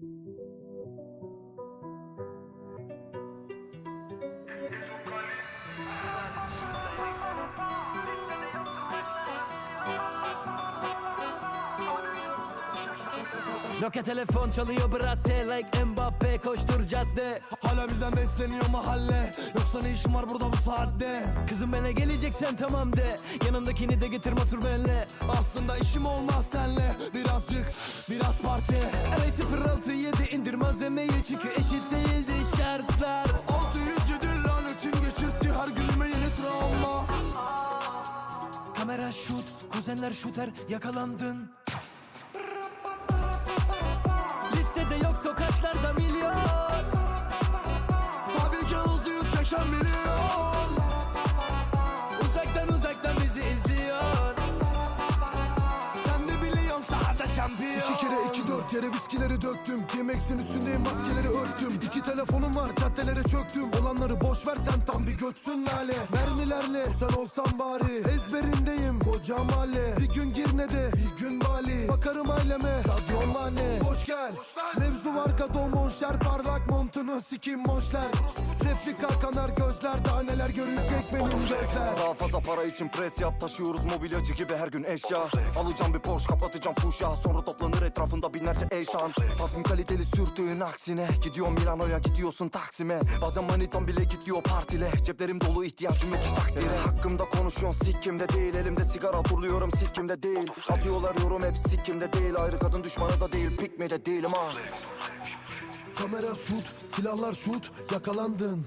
thank you Nokia telefon çalıyor bratte Like Mbappe koştur cadde. Hala bizden besleniyor mahalle. Yoksa ne işin var burada bu saatte? Kızım bana geleceksen tamam de. Yanındakini de getir otur benle. Aslında işim olmaz senle. Birazcık biraz parti. LA 067 indir malzemeyi. Çünkü eşit değildi şartlar. 607 lanetin geçirtti her günüme yeni travma. Kamera şut, kuzenler şuter yakalandın sokaklarda milyon. Tabii ki hızlı yüz geçen yere viskileri döktüm. T-Max'in üstündeyim maskeleri örttüm. İki telefonum var caddelere çöktüm. Olanları boş ver sen tam bir götsün lale. Mermilerle sen olsan bari. Ezberindeyim koca mahalle Bir gün Girne'de bir gün Bali. Bakarım aileme Sadio Mane Hoş gel. Mevzu var gado monşer Parlak montunu sikim monşler. Replik kanar gözler Daha neler görecek benim gözler. Daha fazla para için pres yap Taşıyoruz mobilyacı gibi her gün eşya. Alacağım bir Porsche kapatacağım fuşya Sonra toplanır etrafında binlerce eşan Parfüm kaliteli sürtüğün aksine. Gidiyorum Milano'ya gidiyorsun Taksim'e. Bazen manitam bile gidiyor partile. Ceplerim dolu ihtiyacım yok hiç takdire. Hakkımda konuşuyorsun sikkimde değil. Elimde sigara turluyorum sikkimde değil. Atıyorlar yorum hep sikkimde değil. Ayrı kadın düşmanı da değil Pikmi de değilim ha. Kamera şut, silahlar şut, yakalandın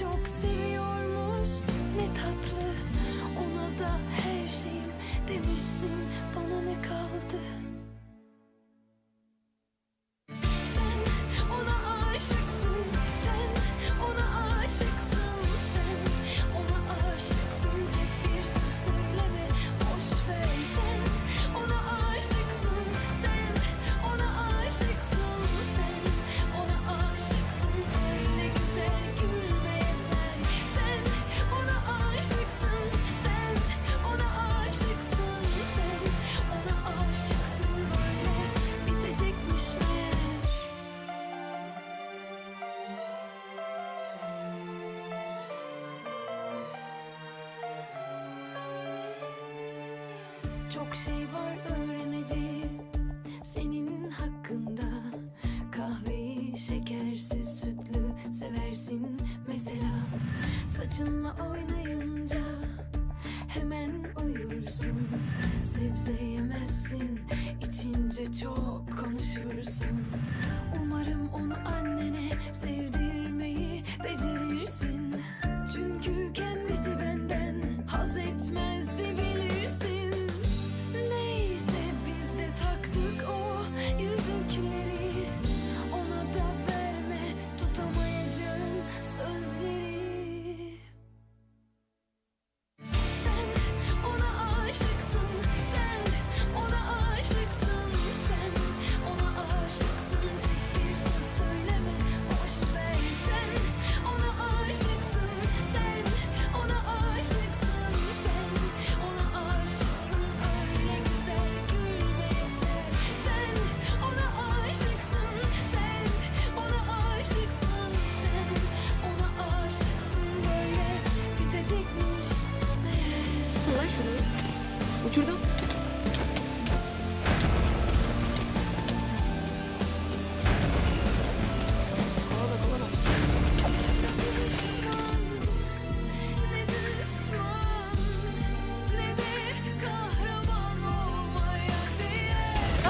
çok seviyormuş. Ne tatlı Ona da her şeyim demişsin. Bana ne kaldı Çok şey var öğreneceğim. Senin hakkında Kahveyi şekersiz sütlü seversin mesela. Saçınla oynayınca hemen uyursun. Sebze yemezsin içince çok konuşursun. Umarım onu annene sevdirmeyi becerirsin. Çünkü kendisi benden haz etmezdi bilirsin uçurdum. Kovala kovala.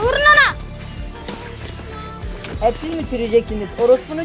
Vurun ona. Hepsini mi süreceksiniz? Orospunu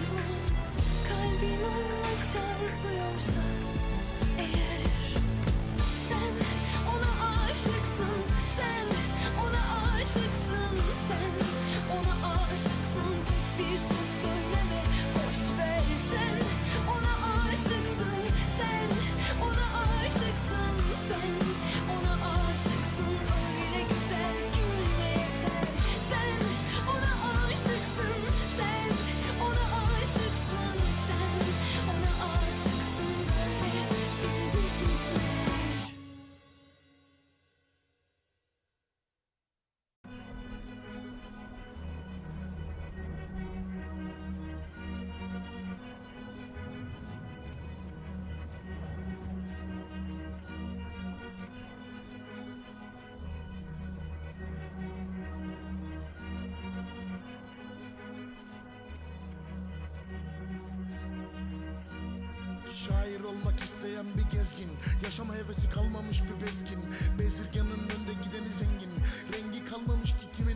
Şair olmak isteyen bir gezgin. Yaşama hevesi kalmamış bir bezgin. Bezirganın önde gideni zengin. Rengi kalmamış ki kiminin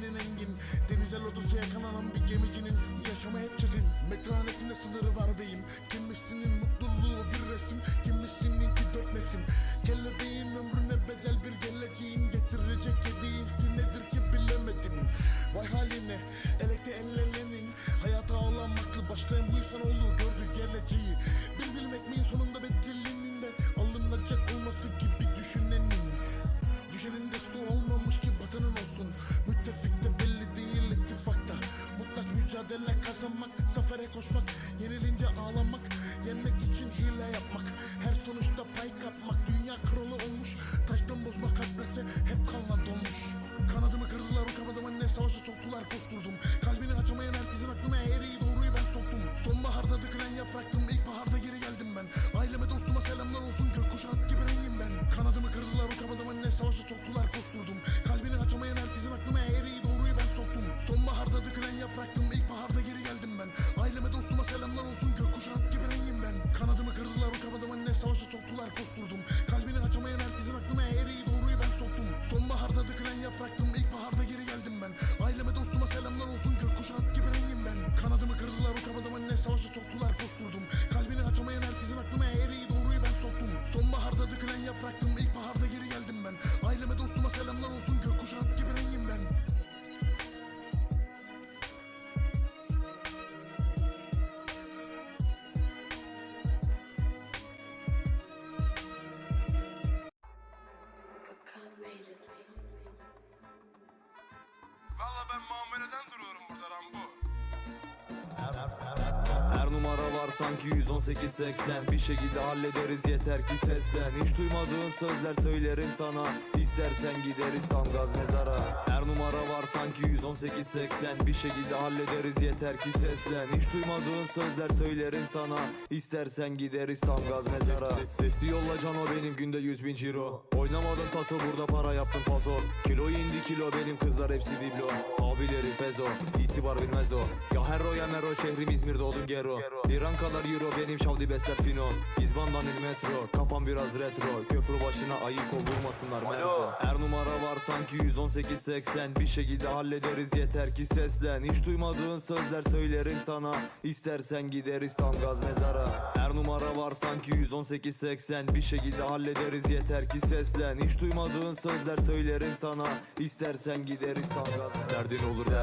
savaşa soktular koşturdum Her numara var sanki 118-80 Bir şekilde hallederiz yeter ki seslen. Hiç duymadığın sözler söylerim sana. İstersen gideriz tam gaz mezara. Her numara var sanki 118-80 Bir şekilde hallederiz yeter ki seslen. Hiç duymadığın sözler söylerim sana. İstersen gideriz tam gaz mezara. Sesli yolla can o benim günde 100 bin ciro. Oynamadın taso burada para yaptım paso. Kilo indi kilo benim kızlar hepsi biblo. Abileri pezo itibar bilmez o. Ya herro ya mero şehrim İzmir'de oldum gero. Liran kadar euro benim şavdi besler fino. İzbandan il metro kafam biraz retro. Köprü başına ayık ol vurmasınlar merdo Her numara var sanki 118-80 Bir şekilde hallederiz yeter ki seslen. Hiç duymadığın sözler söylerim sana. İstersen gideriz tam gaz mezara. Her numara var sanki 118-80 Bir şekilde hallederiz yeter ki seslen. Hiç duymadığın sözler söylerim sana. İstersen gideriz tam gaz Derdin olur der